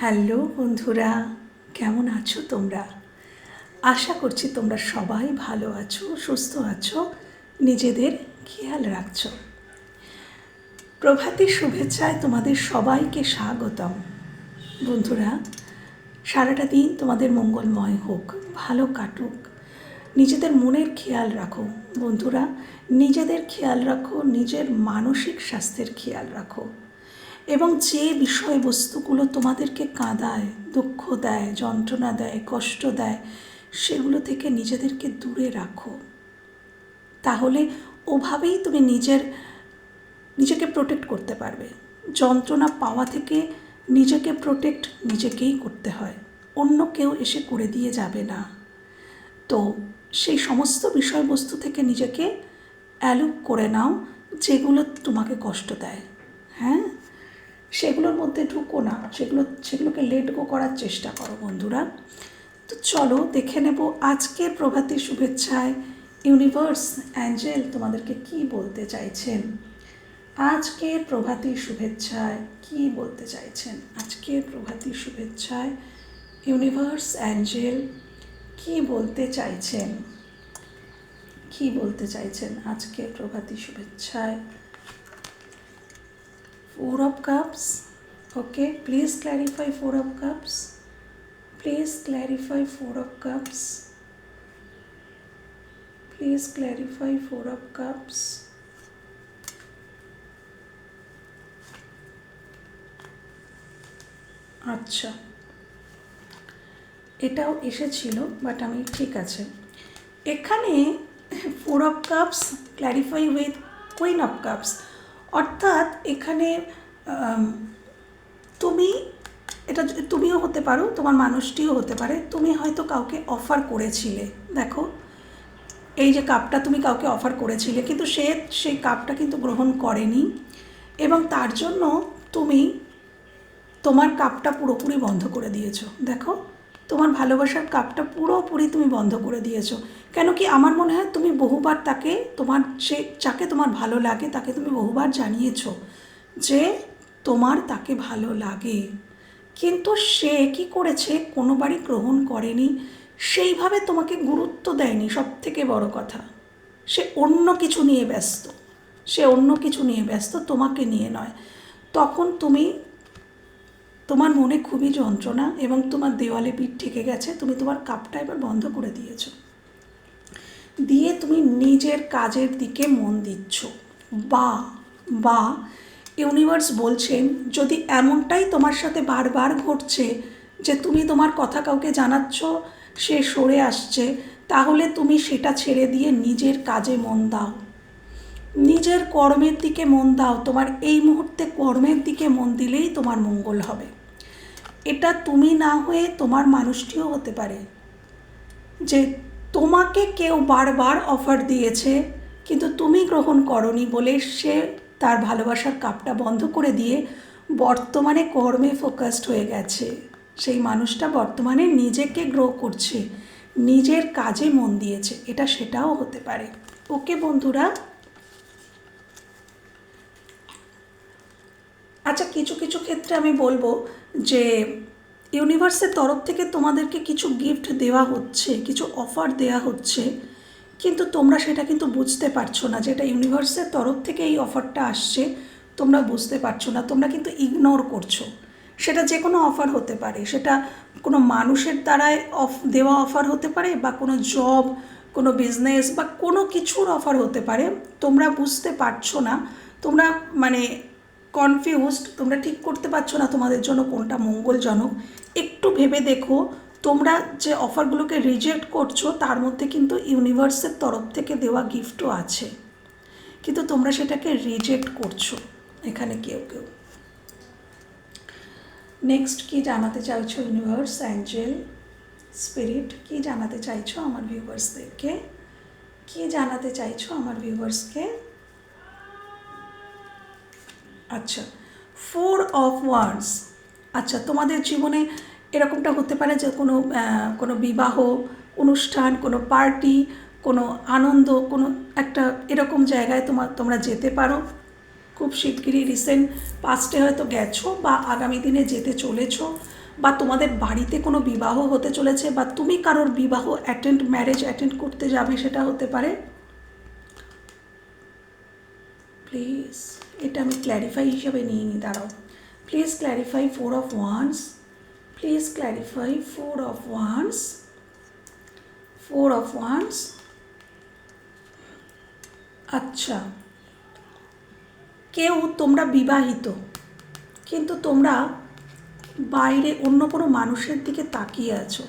Hello বন্ধুরা, কেমন আছো তোমরা? আশা করছি তোমরা সবাই ভালো আছো, সুস্থ আছো, নিজেদের খেয়াল রাখছো। প্রভাতী শুভেচ্ছায় তোমাদের সবাইকে স্বাগতম। বন্ধুরা, সারাটা দিন তোমাদের মঙ্গলময় হোক, ভালো কাটুক। নিজেদের মনের খেয়াল রাখো। বন্ধুরা, নিজেদের খেয়াল রাখো, নিজের মানসিক স্বাস্থ্যের খেয়াল রাখো। এবং যে বিষয়বস্তুগুলো তোমাদেরকে কাঁদায়, দুঃখ দেয়, যন্ত্রণা দেয়, কষ্ট দেয়, সেগুলো থেকে নিজেদেরকে দূরে রাখো। তাহলে ওভাবেই তুমি নিজের, নিজেকে প্রোটেক্ট করতে পারবে। যন্ত্রণা পাওয়া থেকে নিজেকে প্রোটেক্ট নিজেকেই করতে হয়। অন্য কেউ এসে করে দিয়ে যাবে না। তো সেই সমস্ত বিষয়বস্তু থেকে নিজেকে অ্যালুপ করে নাও, যেগুলো তোমাকে কষ্ট দেয়। হ্যাঁ? সেগুলোর মধ্যে ঢুকো না। সেগুলো, সেগুলোকে লেট গো করার চেষ্টা করো বন্ধুরা। তো চলো দেখে নেব আজকের প্রভাতী শুভেচ্ছায় ইউনিভার্স অ্যাঞ্জেল তোমাদেরকে কি বলতে চাইছেন? আজকের প্রভাতী শুভেচ্ছায় কি বলতে চাইছেন? আজকের প্রভাতী শুভেচ্ছায় ইউনিভার্স অ্যাঞ্জেল কি বলতে চাইছেন? কি বলতে চাইছেন আজকে প্রভাতী শুভেচ্ছায়? Four of cups okay please clarify four of cups please clarify four of cups please clarify four of cups আচ্ছা এটাও এসেছিল বাট আমি ঠিক আছে এখানে four of cups clarify with queen of cups অর্থাৎ এখানে তুমি এটা তুমিও হতে পারো, তোমার মানুষটিও হতে পারে। তুমি হয়তো কাউকে অফার করেছিলে, দেখো। এই যে কাপটা তুমি কাউকে অফার করেছিলে, কিন্তু সে সেই কাপটা কিন্তু গ্রহণ করেনি। এবং তার জন্য তুমি তোমার কাপটা পুরোপুরি বন্ধ করে দিয়েছ, দেখো। তোমার ভালোবাসার কাপটা পুরোপুরি তুমি বন্ধ করে দিয়েছ। কেন কি আমার মনে হয় তুমি বহুবার তাকে তোমার সে, যাকে তোমার ভালো লাগে তাকে তুমি বহুবার জানিয়েছো যে তোমার তাকে ভালো লাগে। কিন্তু সে কি করেছে? কোনোবারই গ্রহণ করেনি। সেইভাবে তোমাকে গুরুত্ব দেয়নি সব থেকে বড় কথা। সে অন্য কিছু নিয়ে ব্যস্ত। সে অন্য কিছু নিয়ে ব্যস্ত, তোমাকে নিয়ে নয়। তখন তুমি তোমার মনে খুবই যন্ত্রণা এবং তোমার দেওয়ালে পিঠ ঠেকে গেছে, তুমি তোমার কাপটা এবার বন্ধ করে দিয়েছ। দিয়ে তুমি নিজের কাজের দিকে মন দিচ্ছ। বা বা, ইউনিভার্স বলছেন যদি এমনটাই তোমার সাথে বারবার ঘটছে যে তুমি তোমার কথা কাউকে জানাচ্ছ, সে সরে আসছে, তাহলে তুমি সেটা ছেড়ে দিয়ে নিজের কাজে মন দাও। নিজের কর্মের দিকে মন দাও। তোমার এই মুহূর্তে কর্মের দিকে মন দিলেই তোমার মঙ্গল হবে। এটা তুমি না হয়ে তোমার মানুষটিও হতে পারে। যে তোমাকে কেউ বারবার অফার দিয়েছে, কিন্তু তুমি গ্রহণ করনি বলে সে তার ভালোবাসার কাপটা বন্ধ করে দিয়ে বর্তমানে কর্মে ফোকাসড হয়ে গেছে। সেই মানুষটা বর্তমানে নিজেকে গ্রো করছে, নিজের কাজে মন দিয়েছে। এটা সেটাও হতে পারে। ওকে বন্ধুরা আচ্ছা কিছু কিছু ক্ষেত্রে আমি বলব যে, ইউনিভার্সের তরফ থেকে তোমাদেরকে কিছু গিফট দেওয়া হচ্ছে, কিছু অফার দেওয়া হচ্ছে, কিন্তু তোমরা সেটা কিন্তু বুঝতে পারছ না যেটা ইউনিভার্সের তরফ থেকে এই অফারটা আসছে, তোমরা বুঝতে পারছ না, তোমরা কিন্তু ইগনোর করছ। সেটা যে কোনো অফার হতে পারে, সেটা কোনো মানুষের দ্বারায় অফ দেওয়া অফার হতে পারে বা কোনো জব কোনো বিজনেস বা কোনো কিছুর অফার হতে পারে, তোমরা বুঝতে পারছ না, তোমরা মানে কনফিউজড তোমরা ঠিক করতে পারছ না তোমাদের জন্য কোনটা মঙ্গলজনক। একটু ভেবে দেখো, তোমরা যে অফারগুলোকে রিজেক্ট করছ, তার মধ্যে কিন্তু ইউনিভার্সের তরফ থেকে দেওয়া গিফটও আছে। কিন্তু তোমরা সেটাকে রিজেক্ট করছ, এখানে কেউ কেউ। নেক্সট কি জানাতে চাইছো ইউনিভার্স অ্যাঞ্জেল স্পিরিট কি জানাতে চাইছো আমার ভিউয়ার্সদেরকে কি জানাতে চাইছো আমার ভিউয়ার্সকে আচ্ছা ফোর অফ ওয়ান্স আচ্ছা তোমাদের জীবনে এরকমটা হতে পারে যে কোনো কোনো বিবাহ, অনুষ্ঠান, কোনো পার্টি কোনো আনন্দ, কোনো একটা এরকম জায়গায় তোমার তোমরা যেতে পারো। খুব শিগগিরই রিসেন্ট পাস্টে হয়তো গেছো বা আগামী দিনে যেতে চলেছো বা তোমাদের বাড়িতে কোনো বিবাহ হতে চলেছে বা তুমি কারোর বিবাহ অ্যাটেন্ড ম্যারেজ অ্যাটেন্ড করতে যাবে সেটা হতে পারে। প্লিজ এটা আমি ক্ল্যারিফাই হিসাবে নিয়ে নিই দাঁড়াও। Please clarify four of wands please clarify four of wands four of wands আচ্ছা কেউ তোমরা বিবাহিত, কিন্তু তোমরা বাইরে অন্য কোনো মানুষের দিকে তাকিয়ে আছো।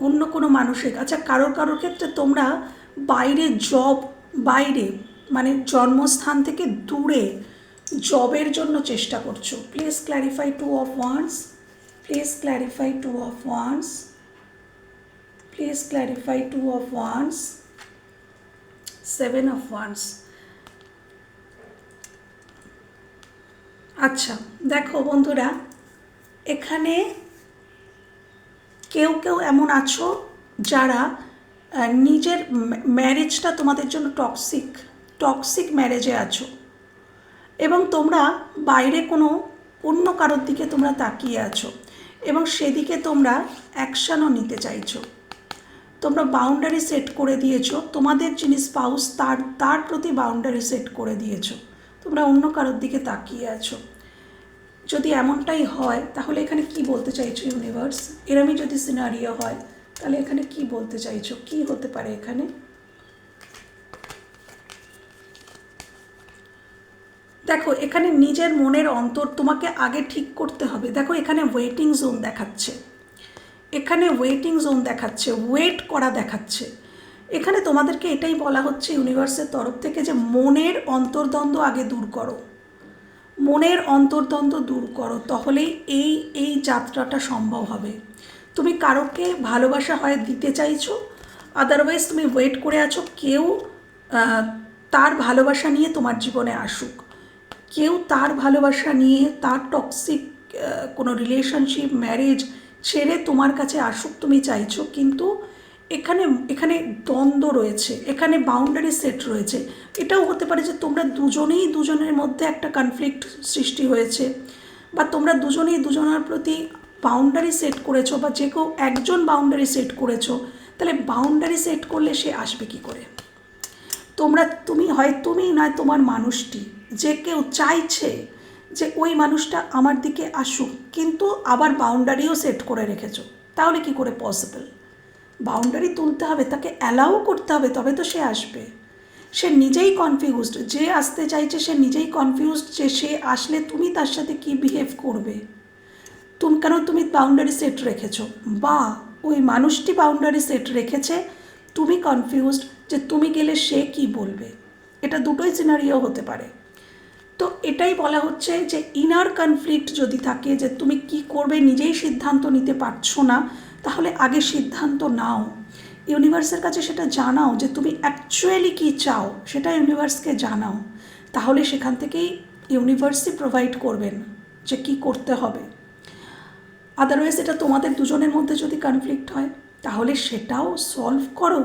অন্য কোনো মানুষের আচ্ছা কারোর কারোর ক্ষেত্রে তোমরা বাইরে জব বাইরে মানে জন্মস্থান থেকে দূরে জবের জন্য চেষ্টা করছ। Please clarify two of wands please clarify two of wands please clarify two of wands seven of wands আচ্ছা দেখো বন্ধুরা, এখানে কেউ কেউ এমন আছো যারা নিজের ম্যারেজটা তোমাদের জন্য টক্সিক টক্সিক ম্যারেজে আছো। এবং তোমরা বাইরে কোনো অন্য কারোর দিকে তোমরা তাকিয়ে আছো এবং সেদিকে তোমরা অ্যাকশানও নিতে চাইছো। তোমরা বাউন্ডারি সেট করে দিয়েছ, তোমাদের যিনি স্পাউস তার তার প্রতি বাউন্ডারি সেট করে দিয়েছ, তোমরা অন্য কারোর দিকে তাকিয়ে আছো। যদি এমনটাই হয়, তাহলে এখানে কি বলতে চাইছো ইউনিভার্স এরমই যদি সিনারিও হয় তাহলে এখানে কি বলতে চাইছো? কি হতে পারে এখানে? দেখো, এখানে নিজের মনের অন্তর তোমাকে আগে ঠিক করতে হবে। দেখো, এখানে ওয়েটিং জোন দেখাচ্ছে। এখানে ওয়েটিং জোন দেখাচ্ছে ওয়েট করা দেখাচ্ছে। এখানে তোমাদেরকে এটাই বলা হচ্ছে ইউনিভার্সের তরফ থেকে যে মনের অন্তর্দ্বন্দ্ব আগে দূর করো। মনের অন্তর্দ্বন্দ্ব দূর করো, তাহলেই এই এই যাত্রাটা সম্ভব হবে। তুমি কারোকে ভালোবাসা হয় দিতে চাইছো? আদারওয়াইজ তুমি ওয়েট করে আছো, কেউ তার ভালোবাসা নিয়ে তোমার জীবনে আসুক। কেউ তার ভালোবাসা নিয়ে, তার টক্সিক কোনো রিলেশনশিপ ম্যারেজ ছেড়ে তোমার কাছে আসুক তুমি চাইছো, কিন্তু এখানে এখানে দ্বন্দ্ব রয়েছে, এখানে বাউন্ডারি সেট রয়েছে। এটাও হতে পারে যে তোমরা দুজনেই দুজনের মধ্যে একটা কনফ্লিক্ট সৃষ্টি হয়েছে, বা তোমরা দুজনেই দুজনের প্রতি বাউন্ডারি সেট করেছ বা যে কেউ একজন বাউন্ডারি সেট করেছ, তাহলে বাউন্ডারি সেট করলে সে আসবে কি করে? তোমরা, তুমি হয় তুমি নয় তোমার মানুষটি। যে কেউ চাইছে যে ওই মানুষটা আমার দিকে আসুক, কিন্তু আবার বাউন্ডারিও সেট করে রেখেছো, তাহলে কি করে পসিবল বাউন্ডারি তুলতে হবে, তাকে অ্যালাউ করতে হবে, তবে তো সে আসবে। সে নিজেই কনফিউজড যে আসতে চাইছে সে নিজেই কনফিউজড যে সে আসলে তুমি তার সাথে কি বিহেভ করবে। কেন তুমি বাউন্ডারি সেট রেখেছো? বা ওই মানুষটি বাউন্ডারি সেট রেখেছে, তুমি কনফিউজড যে তুমি গেলে সে কি বলবে? এটা দুটোই সিনারিও হতে পারে। তো এটাই বলা হচ্ছে যে ইনার কনফ্লিক্ট যদি থাকে যে তুমি কি করবে, নিজেই সিদ্ধান্ত নিতে পারছ না, তাহলে আগে সিদ্ধান্ত নাও। ইউনিভার্সের কাছে সেটা জানাও যে তুমি অ্যাকচুয়ালি কী চাও, সেটা ইউনিভার্সকে জানাও। তাহলে সেখান থেকেই ইউনিভার্সই প্রোভাইড করবেন যে কি করতে হবে। আদারওয়াইজ এটা তোমাদের দুজনের মধ্যে যদি কনফ্লিক্ট হয়, তাহলে সেটাও সলভ করো।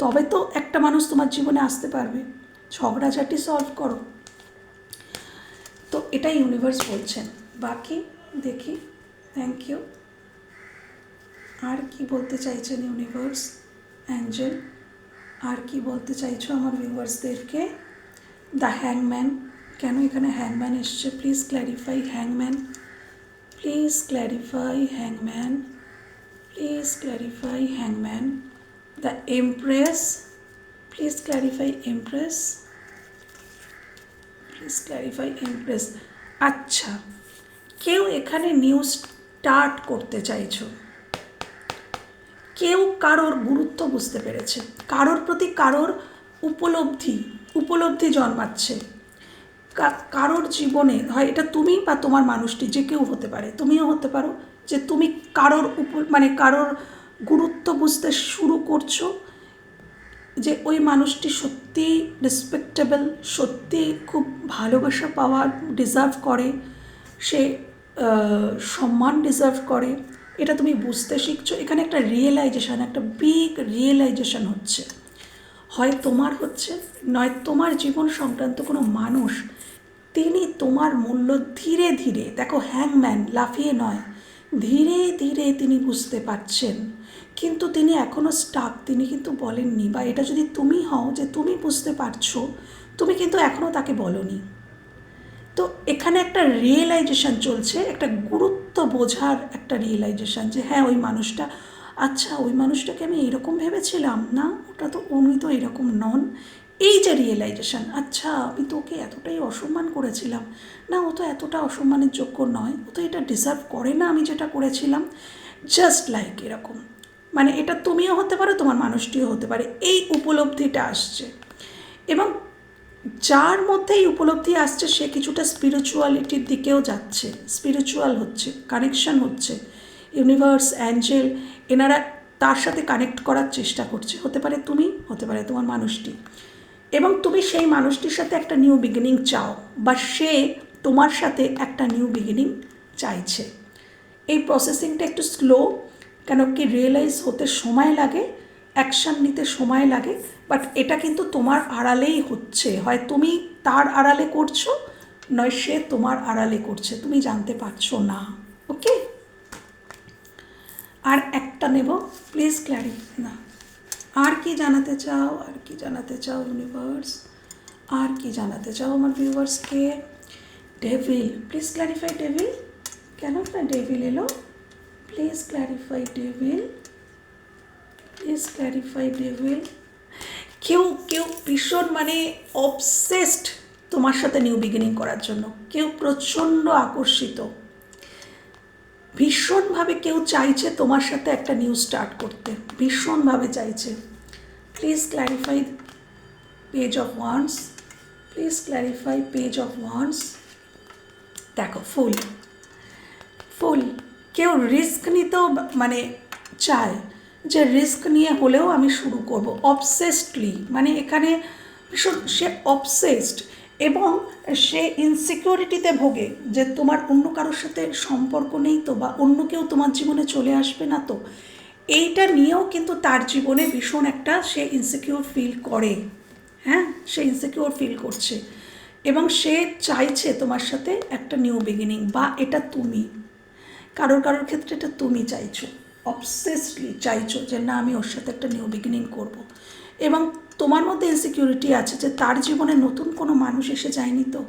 তবে তো একটা মানুষ তোমার জীবনে আসতে পারবে। ঝগড়াঝাটি সলভ করো। তো এটাই ইউনিভার্স বলছেন বাকি দেখি। থ্যাংক ইউ আর কি বলতে চাইছেন ইউনিভার্স অ্যাঞ্জেল আর কি বলতে চাইছো আমার ভিউয়ার্সদেরকে দ্য হ্যাংম্যান কেন এখানে হ্যাংম্যান এসছে? Please clarify হ্যাংম্যান please clarify হ্যাংম্যান please clarify হ্যাংম্যান the empress please clarify empress please clarify Impress আচ্ছা কেউ এখানে নিউজ স্টার্ট করতে চাইছো? কেউ কারোর গুরুত্ব বুঝতে পেরেছে? কারোর প্রতি কারোর উপলব্ধি উপলব্ধি জন্মাচ্ছে? কারোর জীবনে, হয় এটা তুমি বা তোমার মানুষটি, যে কেউ হতে পারে, তুমিও হতে পারো, যে তুমি কারোর উপর মানে কারোর গুরুত্ব বুঝতে শুরু করছ, যে ওই মানুষটি সত্যি রেসপেক্টেবল সত্যি খুব ভালোবাসা পাওয়া ডিজার্ভ করে, সে সম্মান ডিজার্ভ করে, এটা তুমি বুঝতে শিখছো। এখানে একটা রিয়েলাইজেশন একটা বিগ রিয়েলাইজেশন হচ্ছে। হয় তোমার হচ্ছে, নয় তোমার জীবন সংক্রান্ত কোনো মানুষ তিনি তোমার মূল্য ধীরে ধীরে, দেখো হ্যাংম্যান লাফিয়ে নয়, ধীরে ধীরে তিনি বুঝতে পারছেন। কিন্তু তিনি এখনও স্টাক তিনি কিন্তু বলেননি, বা এটা যদি তুমি হও যে তুমি বুঝতে পারছ, তুমি কিন্তু এখনও তাকে বলনি। তো এখানে একটা রিয়েলাইজেশন চলছে, একটা গুরুত্ব বোঝার একটা রিয়েলাইজেশন যে হ্যাঁ ওই মানুষটা আচ্ছা ওই মানুষটাকে আমি এরকম ভেবেছিলাম, না, ওটা তো উনি তো এরকম নন এই যে রিয়েলাইজেশন আচ্ছা আমি তো ওকে এতটাই অসম্মান করেছিলাম। না, ও তো এতটা অসম্মানের যোগ্য নয়। ও তো এটা ডিজার্ভ করে না আমি যেটা করেছিলাম। জাস্ট লাইক এরকম। মানে এটা তুমিও হতে পারো, তোমার মানুষটিও হতে পারে। এই উপলব্ধিটা আসছে। এবং যার মধ্যে এই উপলব্ধি আসছে, সে কিছুটা স্পিরিচুয়ালিটির দিকেও যাচ্ছে। স্পিরিচুয়াল হচ্ছে কানেকশন হচ্ছে। ইউনিভার্স অ্যাঞ্জেল এনারা তার সাথে কানেক্ট করার চেষ্টা করছে। হতে পারে তুমি, হতে পারে তোমার মানুষটি। এবং তুমি সেই মানুষটির সাথে একটা নিউ বিগিনিং চাও বা সে তোমার সাথে একটা নিউ বিগিনিং চাইছে। এই প্রসেসিংটা একটু স্লো কেন কি রিয়েলাইজ হতে সময় লাগে অ্যাকশান নিতে সময় লাগে বাট এটা কিন্তু তোমার আড়ালেই হচ্ছে। হয় তুমি তার আড়ালে করছ, নয় সে তোমার আড়ালে করছে। তুমি জানতে পারছ না ওকে আর একটা নেব প্লিজ ক্ল্যারি না। আর কি জানাতে চাও? আর কি জানাতে চাও ইউনিভার্স আর কি জানাতে চাও আমার ভিউয়ার্সকে ডেভিল প্লিজ ক্ল্যারিফাই ডেভিল কেন না ডেভিল এলো? Please clarify devil please clarify devil কেউ কেউ ভীষণ মানে অবসেসড তোমার সাথে নিউ বিগিনিং করার জন্য। কেউ প্রচণ্ড আকর্ষিত। ভীষণভাবে কেউ চাইছে তোমার সাথে একটা নিউ স্টার্ট করতে। ভীষণভাবে চাইছে। Please clarify page of wands please clarify page of wands দেখো ফুল ফুল কেউ রিস্ক নিতেও মানে চায় যে রিস্ক নিয়ে হলেও আমি শুরু করব। অবসেসডলি মানে এখানে ভীষণ, সে অবসেসড এবং সে ইনসিকিউরিটিতে ভোগে যে তোমার অন্য কারোর সাথে সম্পর্ক নেই তো বা অন্য কেউ তোমার জীবনে চলে আসবে না তো। এইটা নিয়েও কিন্তু তার জীবনে ভীষণ একটা সে ইনসিকিউর ফিল করে। হ্যাঁ? সে ইনসিকিউর ফিল করছে। এবং সে চাইছে তোমার সাথে একটা নিউ বিগিনিং বা এটা তুমি। কারোর কারোর ক্ষেত্রে এটা তুমি চাইছো। অবসেসলি চাইছো যে না, আমি ওর সাথে একটা নিউ বিগিনিং করব। এবং তোমার মধ্যে ইনসিকিউরিটি আছে যে তার জীবনে নতুন কোনো মানুষ এসে যায়নি তো?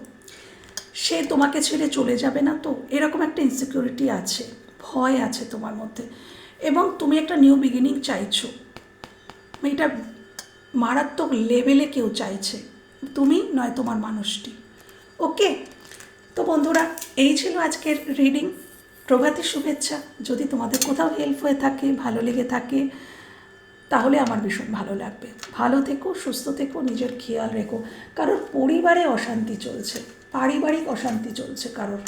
সে তোমাকে ছেড়ে চলে যাবে না তো? এরকম একটা ইনসিকিউরিটি আছে, ভয় আছে তোমার মধ্যে। এবং তুমি একটা নিউ বিগিনিং চাইছো। এটা মারাত্মক লেভেলে কেউ চাইছে। তুমি নয় তোমার মানুষটি। ওকে তো বন্ধুরা, এই ছিল আজকের রিডিং প্রভাতী শুভেচ্ছা। যদি তোমাদের কোথাও হেল্প হয়ে থাকে, ভালো লেগে থাকে তাহলে আমার ভীষণ ভালো লাগবে। ভালো থেকো, সুস্থ থেকো, নিজের খেয়াল রেখো। কারোর পরিবারে অশান্তি চলছে, পারিবারিক অশান্তি চলছে কারোর।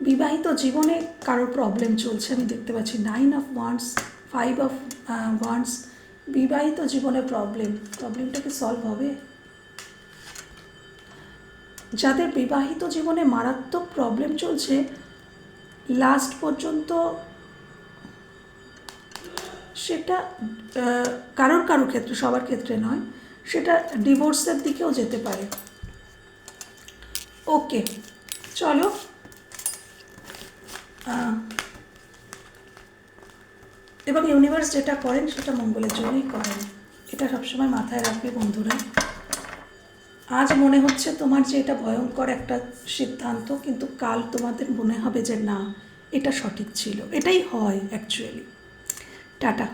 বিবাহিত জীবনে কারোর প্রবলেম চলছে, আমি দেখতে পাচ্ছি nine of wands five of wands বিবাহিত জীবনে প্রবলেম প্রবলেমটা কি সলভ হবে। যাদের বিবাহিত জীবনে মারাত্মক প্রবলেম চলছে লাস্ট পর্যন্ত সেটা কারোর কারোর ক্ষেত্রে, সবার ক্ষেত্রে নয়, সেটা ডিভোর্সের দিকেও যেতে পারে। ওকে চলো। এবং ইউনিভার্স যেটা করেন, সেটা মঙ্গলের জন্যই করেন। এটা সবসময় মাথায় রাখবে বন্ধুরা। আজ মনে হচ্ছে তোমার যে এটা ভয়ঙ্কর একটা সিদ্ধান্ত, কিন্তু কাল তোমাদের মনে হবে যে না, এটা সঠিক ছিল। এটাই হয় অ্যাকচুয়ালি টাটা।